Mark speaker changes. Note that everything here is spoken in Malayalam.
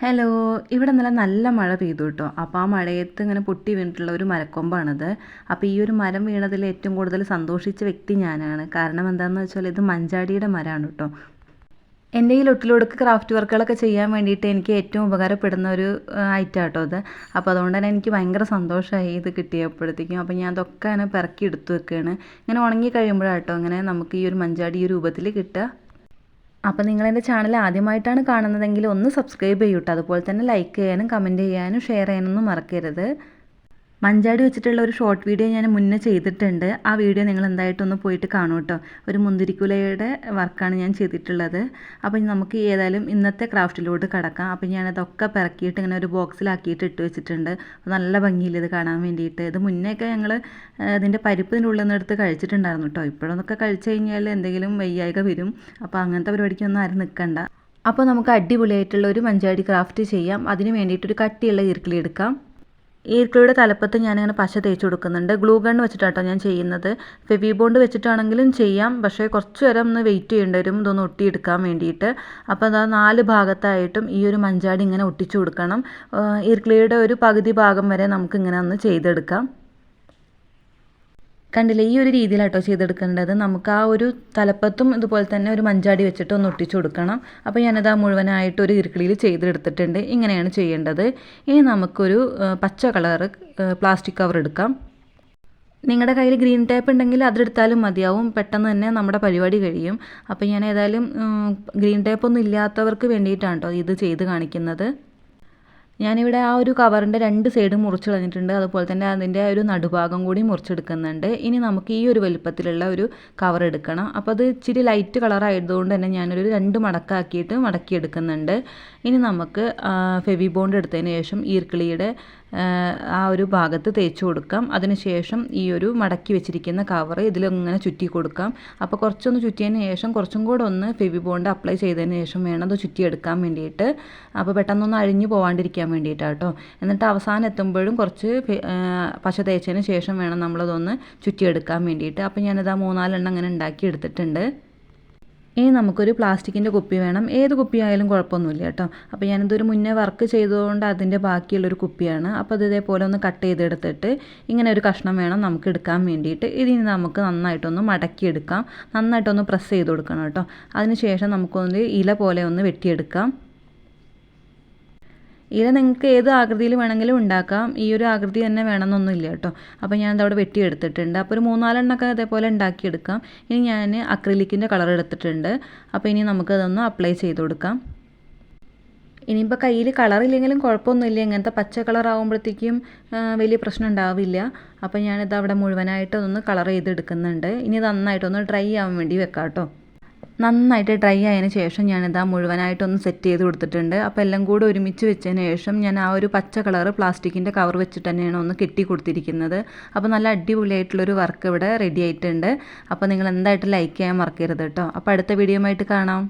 Speaker 1: ഹലോ ഇവിടെ നല്ല നല്ല മഴ പെയ്തു കേട്ടോ. അപ്പോൾ ആ മഴയത്ത് ഇങ്ങനെ പൊട്ടി വീണിട്ടുള്ള ഒരു മരക്കൊമ്പാണിത്. അപ്പോൾ ഈ ഒരു മരം വീണതിൽ ഏറ്റവും കൂടുതൽ സന്തോഷിച്ച വ്യക്തി ഞാനാണ്. കാരണം എന്താണെന്ന് വെച്ചാൽ ഇത് മഞ്ചാടിയുടെ മരമാണ് കേട്ടോ. എന്റെ ഈ ലൊട്ടിലൊടുക്ക് ക്രാഫ്റ്റ് വർക്കുകളൊക്കെ ചെയ്യാൻ വേണ്ടിയിട്ട് എനിക്ക് ഏറ്റവും ഉപകാരപ്പെടുന്ന ഒരു ഐറ്റം കേട്ടോ ഇത്. അപ്പോൾ അതുകൊണ്ട് തന്നെ എനിക്ക് ഭയങ്കര സന്തോഷമായി ഇത് കിട്ടിയപ്പോഴത്തേക്കും. അപ്പോൾ ഞാൻ അതൊക്കെ അങ്ങനെ പിറക്കി എടുത്തു വെക്കുകയാണ് ഇങ്ങനെ ഉണങ്ങി കഴിയുമ്പോഴാട്ടോ അങ്ങനെ നമുക്ക് ഈ ഒരു മഞ്ചാടി ഈ രൂപത്തിൽ കിട്ടുക. അപ്പോൾ നിങ്ങൾ എന്റെ ചാനൽ ആദ്യമായിട്ടാണ് കാണുന്നതെങ്കിൽ ഒന്ന് സബ്സ്ക്രൈബ് ചെയ്യൂട്ടോ അതുപോലെ തന്നെ ലൈക്ക് ചെയ്യാനും കമന്റ് ചെയ്യാനും ഷെയർ ചെയ്യാനൊന്നും മറക്കരുത്. മഞ്ചാടി വെച്ചിട്ടുള്ള ഒരു ഷോർട്ട് വീഡിയോ ഞാൻ മുന്നേ ചെയ്തിട്ടുണ്ട്. ആ വീഡിയോ നിങ്ങൾ എന്തായിട്ടൊന്ന് പോയിട്ട് കാണൂ കേട്ടോ ഒരു മുന്തിരിക്കുലയുടെ വർക്കാണ് ഞാൻ ചെയ്തിട്ടുള്ളത്. അപ്പോൾ നമുക്ക് ഏതായാലും ഇന്നത്തെ ക്രാഫ്റ്റിലോട്ട് കടക്കാം. അപ്പോൾ ഞാനതൊക്കെ പിറക്കിയിട്ട് ഇങ്ങനെ ഒരു ബോക്സിലാക്കിയിട്ട് ഇട്ട് വെച്ചിട്ടുണ്ട്. നല്ല ഭംഗിയില്ല ഇത് കാണാൻ വേണ്ടിയിട്ട്. ഇത് മുന്നേയൊക്കെ ഞങ്ങൾ ഇതിന്റെ പരിപ്പിന്റെ ഉള്ളിൽ നിന്ന് എടുത്ത് കഴിച്ചിട്ടുണ്ടായിരുന്നു കേട്ടോ ഇപ്പോഴൊന്നൊക്കെ കഴിച്ചു കഴിഞ്ഞാൽ എന്തെങ്കിലും വയ്യായിക വരും. അപ്പോൾ അങ്ങനത്തെ പരിപാടിക്കൊന്നും ആരും നിൽക്കണ്ട അപ്പോൾ നമുക്ക് അടിപൊളിയായിട്ടുള്ള ഒരു മഞ്ചാടി ക്രാഫ്റ്റ് ചെയ്യാം. അതിന് വേണ്ടിയിട്ടൊരു കട്ടിയുള്ള ഈർക്കിളി എടുക്കാം. ഈർക്കിളിയുടെ തലപ്പത്ത് ഞാനിങ്ങനെ പശ തേച്ച് കൊടുക്കുന്നുണ്ട്. ഗ്ലൂ ഗൺ വെച്ചിട്ടാട്ടോ ഞാൻ ചെയ്യുന്നത്. ഫെവി ബോണ്ട് വെച്ചിട്ടാണെങ്കിലും ചെയ്യാം. പക്ഷേ കുറച്ച് നേരം ഒന്ന് വെയിറ്റ് ചെയ്യേണ്ടി വരും. ഇതൊന്ന് ഒട്ടിയെടുക്കാൻ വേണ്ടിയിട്ട്. അപ്പോൾ അതാ നാല് ഭാഗത്തായിട്ടും ഈ ഒരു മഞ്ചാടി ഇങ്ങനെ ഒട്ടിച്ചു കൊടുക്കണം. ഈർക്കിളിയുടെ ഒരു പകുതി ഭാഗം വരെ നമുക്ക് ഇങ്ങനെ ഒന്ന് ചെയ്തെടുക്കാം. കണ്ടില്ലേ ഈ ഒരു രീതിയിലാട്ടോ ചെയ്തെടുക്കേണ്ടത്. നമുക്ക് ആ ഒരു തലപ്പത്തും ഇതുപോലെ തന്നെ ഒരു മഞ്ചാടി വെച്ചിട്ട് ഒന്ന് ഒട്ടിച്ചു കൊടുക്കണം. അപ്പോൾ ഞാനത് ആ മുഴുവനായിട്ട് ഒരു ഇരുക്കിളിയിൽ ചെയ്തെടുത്തിട്ടുണ്ട്. ഇങ്ങനെയാണ് ചെയ്യേണ്ടത്. ഇനി നമുക്കൊരു പച്ച കളറ് പ്ലാസ്റ്റിക് കവർ എടുക്കാം. നിങ്ങളുടെ കയ്യിൽ ഗ്രീൻ ടേപ്പ് ഉണ്ടെങ്കിൽ അതെടുത്താലും മതിയാവും. പെട്ടെന്ന് തന്നെ നമ്മുടെ പരിപാടി കഴിയും. അപ്പോൾ ഞാൻ ഏതായാലും ഗ്രീൻ ടേപ്പ് ഒന്നും ഇല്ലാത്തവർക്ക് വേണ്ടിയിട്ടാണ് കേട്ടോ ഇത് ചെയ്ത് കാണിക്കുന്നത്. ഞാനിവിടെ ആ ഒരു കവറിന്റെ രണ്ട് സൈഡും മുറിച്ച് കളഞ്ഞിട്ടുണ്ട്. അതുപോലെ തന്നെ അതിന്റെ ഒരു നടുഭാഗം കൂടി മുറിച്ചെടുക്കുന്നുണ്ട്. ഇനി നമുക്ക് ഈ ഒരു വലുപ്പത്തിലുള്ള ഒരു കവർ എടുക്കണം. അപ്പോൾ അത് ഇച്ചിരി ലൈറ്റ് കളറായതുകൊണ്ട് തന്നെ ഞാനൊരു രണ്ട് മടക്കാക്കിയിട്ട് മടക്കി എടുക്കുന്നുണ്ട് ഇനി നമുക്ക് ഫെവി ബോണ്ട് എടുത്തതിന് ശേഷം ഈർക്കിളിയുടെ ആ ഒരു ഭാഗത്ത് തേച്ച് കൊടുക്കാം. അതിനുശേഷം ഈ ഒരു മടക്കി വെച്ചിരിക്കുന്ന കവർ ഇതിലിങ്ങനെ ചുറ്റി കൊടുക്കാം. അപ്പോൾ കുറച്ചൊന്ന് ചുറ്റിയതിന് ശേഷം കുറച്ചും കൂടെ ഒന്ന് ഫെവി ബോണ്ട് അപ്ലൈ ചെയ്തതിന് ശേഷം വേണം അത് ചുറ്റിയെടുക്കാൻ വേണ്ടിയിട്ട്. അപ്പോൾ പെട്ടെന്നൊന്ന് അഴിഞ്ഞു പോകാണ്ടിരിക്കാൻ വേണ്ടിയിട്ടാണ് കേട്ടോ എന്നിട്ട് അവസാനം എത്തുമ്പോഴും കുറച്ച് പശ തേച്ചതിന് ശേഷം വേണം നമ്മളതൊന്ന് ചുറ്റിയെടുക്കാൻ വേണ്ടിയിട്ട്. അപ്പോൾ ഞാനിത് ആ മൂന്നാലെണ്ണം അങ്ങനെ ഉണ്ടാക്കി എടുത്തിട്ടുണ്ട് ഇനി നമുക്കൊരു പ്ലാസ്റ്റിക്കിന്റെ കുപ്പി വേണം. ഏത് കുപ്പിയായാലും കുഴപ്പമൊന്നുമില്ല കേട്ടോ. അപ്പോൾ ഞാനിതൊരു മുന്നേ വർക്ക് ചെയ്തതുകൊണ്ട് അതിന്റെ ബാക്കിയുള്ളൊരു കുപ്പിയാണ്. അപ്പോൾ അത് ഇതേപോലെ ഒന്ന് കട്ട് ചെയ്തെടുത്തിട്ട് ഇങ്ങനെ ഒരു കഷ്ണം വേണം നമുക്ക് എടുക്കാൻ വേണ്ടിയിട്ട്. ഇതിന് നമുക്ക് നന്നായിട്ടൊന്ന് മടക്കിയെടുക്കാം. നന്നായിട്ടൊന്ന് പ്രസ് ചെയ്ത് കൊടുക്കണം കേട്ടോ. അതിന് ശേഷം നമുക്കൊന്ന് ഇല പോലെ ഒന്ന് വെട്ടിയെടുക്കാം. ഇല നിങ്ങൾക്ക് ഏത് ആകൃതിയിൽ വേണമെങ്കിലും ഉണ്ടാക്കാം. ഈ ഒരു ആകൃതി തന്നെ വേണമെന്നൊന്നുമില്ല കേട്ടോ. അപ്പോൾ ഞാനത് അവിടെ വെട്ടിയെടുത്തിട്ടുണ്ട് അപ്പോൾ ഒരു മൂന്നാലെണ്ണമൊക്കെ അതേപോലെ ഉണ്ടാക്കിയെടുക്കാം. ഇനി ഞാൻ അക്രിലിക്കിന്റെ കളർ എടുത്തിട്ടുണ്ട്. അപ്പോൾ ഇനി നമുക്കതൊന്ന് അപ്ലൈ ചെയ്ത് കൊടുക്കാം. ഇനിയിപ്പോൾ കയ്യിൽ കളറില്ലെങ്കിലും കുഴപ്പമൊന്നുമില്ല. ഇങ്ങനത്തെ പച്ച കളർ ആകുമ്പോഴത്തേക്കും വലിയ പ്രശ്നം ഉണ്ടാവില്ല. അപ്പോൾ ഞാനിത് അവിടെ മുഴുവനായിട്ട് ഒന്ന് കളർ ചെയ്തെടുക്കുന്നുണ്ട്. ഇനി നന്നായിട്ടൊന്ന് ഡ്രൈ ആവാൻ വേണ്ടി വെക്കാം കേട്ടോ. നന്നായിട്ട് ഡ്രൈ ആയതിന് ശേഷം ഞാനിതാ മുഴുവനായിട്ടൊന്ന് സെറ്റ് ചെയ്ത് കൊടുത്തിട്ടുണ്ട്. അപ്പോൾ എല്ലാം കൂടെ ഒരുമിച്ച് വെച്ചതിന് ശേഷം ഞാൻ ആ ഒരു പച്ച കളർ പ്ലാസ്റ്റിക്കിന്റെ കവർ വെച്ചിട്ട് തന്നെയാണ് ഒന്ന് കെട്ടി കൊടുത്തിരിക്കുന്നത്. അപ്പോൾ നല്ല അടിപൊളിയായിട്ടുള്ളൊരു വർക്ക് ഇവിടെ റെഡി ആയിട്ടുണ്ട്. അപ്പോൾ നിങ്ങൾ എന്തായിട്ട് ലൈക്ക് ചെയ്യാൻ മറക്കരുത് കേട്ടോ അപ്പോൾ അടുത്ത വീഡിയോ ആയിട്ട് കാണാം.